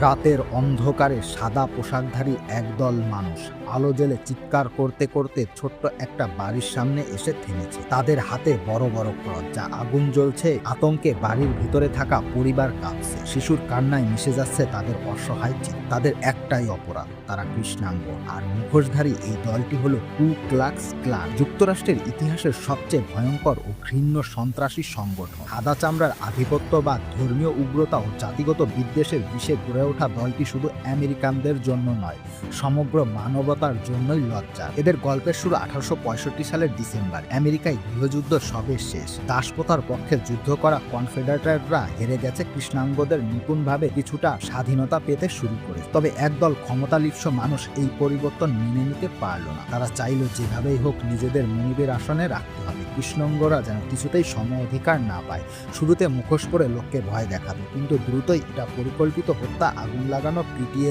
রাতের অন্ধকারে সাদা পোশাকধারী একদল মানুষ আলো জেলে চিৎকার করতে করতে ছোট্ট একটা বাড়ির সামনে এসে থেমেছে। তাদের হাতে বড় বড় ক্রস যা আগুন জ্বলছে, আতঙ্কে বাড়ির ভিতরে থাকা পরিবার কাঁপছে। শিশুর কান্নায় মিশে যাচ্ছে তাদের অসহায় তাদের একটাই অপরাধ, তারা কৃষ্ণাঙ্গ। আর মুখোশধারী এই দলটি হলো কু ক্লাক্স ক্লান। যুক্তরাষ্ট্রের ইতিহাসের সবচেয়ে ভয়ঙ্কর ও ঘৃণ্য সন্ত্রাসী সংগঠন। সাদা চামড়ার আধিপত্যবাদ ধর্মীয় উগ্রতা ও জাতিগত বিদ্বেষের বিষে গড়ে ওঠা দলটি শুধু আমেরিকানদের জন্য নয়, সমগ্র মানবতার জন্যই লজ্জা। এদের গল্পের শুরু আঠারোশো সালের ডিসেম্বর। আমেরিকায় গৃহযুদ্ধ সবে শেষ। দাসপ্রথার পক্ষে যুদ্ধ করা কনফেডারেটরা হেরে গেছে কৃষ্ণাঙ্গদের নিপুণভাবে কিছুটা স্বাধীনতা পেতে শুরু করে তবে একদল ক্ষমতালিপ্স মানুষ এই পরিবর্তন মেনে নিতে পারল না। তারা চাইল যেভাবেই হোক নিজেদের মনিবের আসনে রাখতে হবে। কৃষ্ণাঙ্গরা যেন কিছুতেই সম অধিকার না পায়। শুরুতে মুখোশ পরে লোককে ভয় দেখাবে। কিন্তু দ্রুতই এটা পরিকল্পিত হত্যা আগুন লাগানো পিটিয়ে